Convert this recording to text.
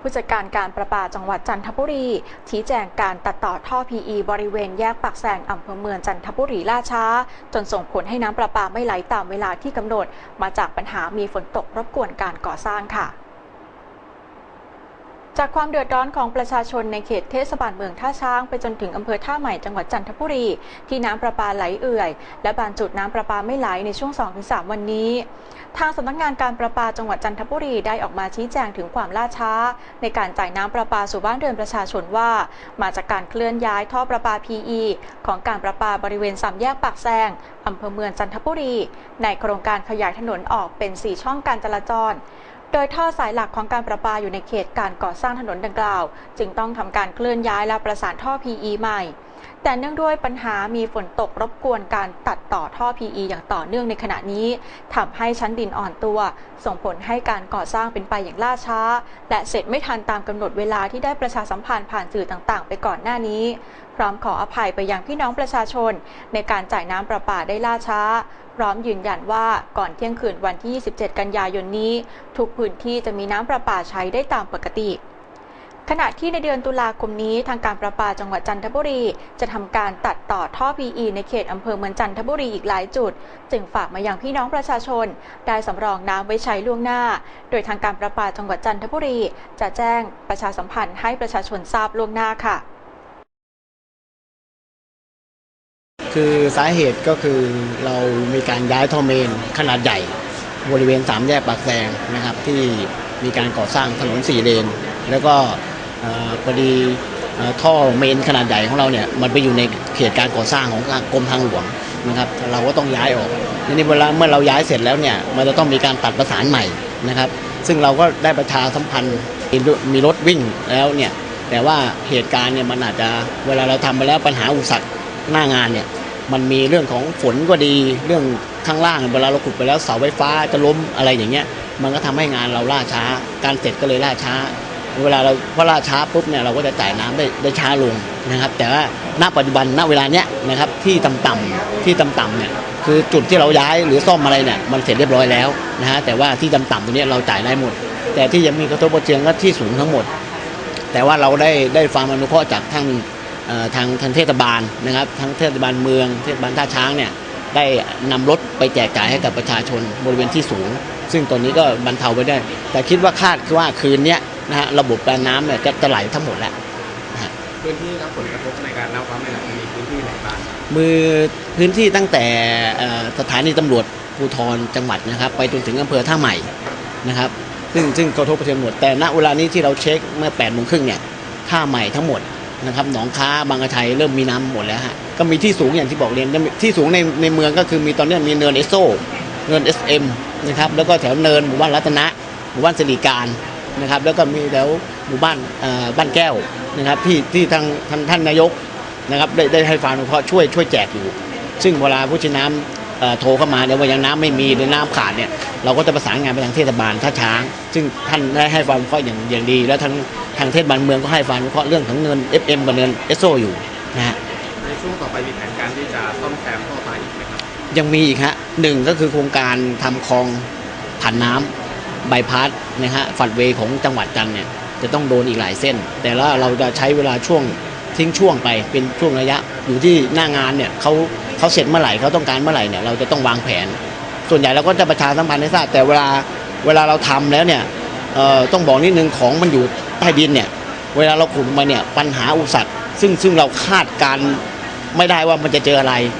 ผู้จัดการการประปาจังหวัดจันทบุรี ชี้แจงการตัดต่อท่อ PE บริเวณแยกปากแซงอำเภอเมืองจันทบุรีล่าช้า จนส่งผลให้น้ำประปาไม่ไหลตามเวลาที่กำหนด มาจากปัญหามีฝนตกรบกวนการก่อสร้างค่ะ จากความเดือดร้อนของประชาชนในเขตเทศบาลเมืองท่าช้างไปจนถึงอำเภอท่าใหม่จังหวัดจันทบุรี ที่น้ำประปาไหลเอื่อย และบางจุดน้ำประปาไม่ไหลในช่วง 2-3 วันนี้ ทางสำนักงานการประปาจังหวัดจันทบุรีได้ออกมาชี้แจงถึงความล่าช้า ในการจ่ายน้ำประปาสู่บ้านเรือนประชาชนว่า มาจากการเคลื่อนย้ายท่อประปา PE ของการประปาบริเวณสามแยกปากแซงอำเภอเมืองจันทบุรี ในโครงการขยายถนนออกเป็น 4 ช่องการจราจร โดยท่อสายหลักของการประปาอยู่ในเขตการก่อสร้างถนนดังกล่าว จึงต้องทำการเคลื่อนย้ายและประสานท่อ PE ใหม่ แต่เนื่องด้วยปัญหามีฝนตกรบกวนการตัดต่อท่อ PE อย่างต่อเนื่องในขณะนี้ทำให้ชั้นดินอ่อนตัว ส่งผลให้การก่อสร้างเป็นไปอย่างล่าช้า และเสร็จไม่ทันตามกำหนดเวลาที่ได้ประชาสัมพันธ์ผ่านสื่อต่างๆ ไปก่อนหน้านี้ พร้อมขออภัยไปยังพี่น้องประชาชน ในการจ่ายน้ำประปาได้ล่าช้า พร้อมยืนยันว่าก่อนเที่ยงคืนวันที่ 27 กันยายนนี้ ทุกพื้นที่จะมีน้ำประปาใช้ได้ตามปกติ ขณะที่ในเดือนตุลาคมนี้ทางการประปาจังหวัดจันทบุรี จะทำการตัดต่อท่อ PE ในเขตอำเภอเมืองจันทบุรีอีกหลายจุด จึงฝากมายังพี่น้องประชาชน ได้สำรองน้ำไว้ใช้ล่วงหน้า โดยทางการประปาจังหวัดจันทบุรี จะแจ้งประชาสัมพันธ์ให้ประชาชนทราบล่วงหน้าค่ะ คือสาเหตุก็คือเรามีการย้ายท่อเมนขนาดใหญ่ บริเวณสามแยกปากแซงนะครับที่มีการก่อสร้างถนนสี่เลน แล้วก็ พอดีท่อเมนขนาดใหญ่ของเราเนี่ยมันไปอยู่ในเขตการก่อสร้างของกรมทางหลวงนะครับเราก็ต้องย้ายออกทีนี้เวลาเมื่อเราย้ายเสร็จแล้วเนี่ยมันจะต้องมีการตัดประสานใหม่นะครับซึ่งเราก็ได้ประชาสัมพันธ์มีรถวิ่งแล้วเนี่ยแต่ว่าเหตุการณ์เนี่ยมันอาจจะเวลาเราทำไปแล้วปัญหาอุปสรรคหน้างานเนี่ยมันมีเรื่องของฝนก็ดีเรื่องข้างล่างเวลาเราขุดไปแล้วเสาไฟฟ้าจะล้มอะไรอย่างเงี้ยมันก็ทำให้งานเราล่าช้า การเสร็จก็เลยล่าช้า เวลาเราพอล่าช้าปุ๊บเนี่ยเราก็จะจ่ายน้ำได้ได้ช้าลงนะครับ แต่ว่าณปัจจุบันณเวลาเนี้ยนะครับที่ต่ำๆที่ต่ำๆเนี่ยคือจุดที่เราย้ายหรือซ่อมอะไรเนี่ยมันเสร็จเรียบร้อยแล้วนะฮะแต่ว่าที่ต่ำๆตรงเนี้ยเราจ่ายได้หมด แต่ที่ยังมีกระทบกระเทือนก็ที่สูงทั้งหมด แต่ว่าเราได้ได้ฟังอนุเคราะห์จากทางทางทางเทศบาลนะครับทั้งเทศบาลเมืองเทศบาลท่าช้างเนี่ยได้นำรถไปแจกจ่ายให้กับประชาชนบริเวณที่สูง ซึ่งตอนนี้ก็บรรเทาไปได้ แต่คิดว่าคาดว่าคืนเนี้ย นะฮะระบบการน้ำเนี่ยจะจะไหลทั้งหมดแล้วพื้นที่รับผลกระทบในการน้ำฟ้าไม่ไหลมีพื้นที่ไหนบ้างมือพื้นที่ตั้งแต่เอ่อสถานีตำรวจภูธรจังหวัดนะครับ ไปจนถึงอำเภอท่าใหม่นะครับซึ่งซึ่งกระทบกระเทือนหมดแต่ณเวลานี้ที่เราเช็คเมื่อ8ปดโมงครึ่งเนี่ยท่าใหม่ทั้งหมดนะครับหนองค้าบางกระไทยเริ่มมีน้ำหมดแล้วฮะก็มีที่สูงอย่างที่บอกเรียนที่สูงในในเมืองก็คือมีตอนเนี้ยมีเนินเอสโซเนิน SM นะครับแล้วก็แถวเนินหมู่บ้านรัตนะหมู่บ้านสิริการ นะครับแล้วก็มีแถวหมู่บ้านเอ่อบ้านแก้วนะครับที่ที่ทางทางท่านนายกนะครับได้ได้ให้ฟาร์มเพาะช่วยช่วยแจกอยู่ ซึ่งเวลาผู้ใช้น้ำเอ่อโทรเข้ามาเนี่ยว่ายังน้ำไม่มีหรือน้ำขาดเนี่ยเราก็จะประสานงานไปทางเทศบาลท่าช้าง ซึ่งท่านได้ให้ฟาร์มเพาะอย่างอย่างดี แล้วทางทางเทศบาลเมืองก็ให้ฟาร์มเพาะเรื่องของเงิน FM กับเงินเอสโซอยู่นะฮะในช่วงต่อไปมีแผนการที่จะซ่อมแซมท่อปลาอีกไหมครับยังมีอีกฮะหนึ่งก็คือโครงการทำคลองผ่านน้ำบายพาส นะฮะฝัดเวย์ของจังหวัดจันเนี่ยจะต้องโดนอีกหลายเส้น แต่ละเราจะใช้เวลาช่วงทิ้งช่วงไปเป็นช่วงระยะ อยู่ที่หน้างานเนี่ยเขาเขาเสร็จเมื่อไหร่เขาต้องการเมื่อไหร่เนี่ยเราจะต้องวางแผน ส่วนใหญ่เราก็จะประชาสัมพันธ์ให้ทราบแต่เวลาเวลาเราทำแล้วเนี่ยเอ่อต้องบอกนิดนึงของมันอยู่ใต้ดินเนี่ยเวลาเราขุดมาเนี่ยปัญหาอุปสรรคซึ่งซึ่งเราคาดการไม่ได้ว่ามันจะเจออะไร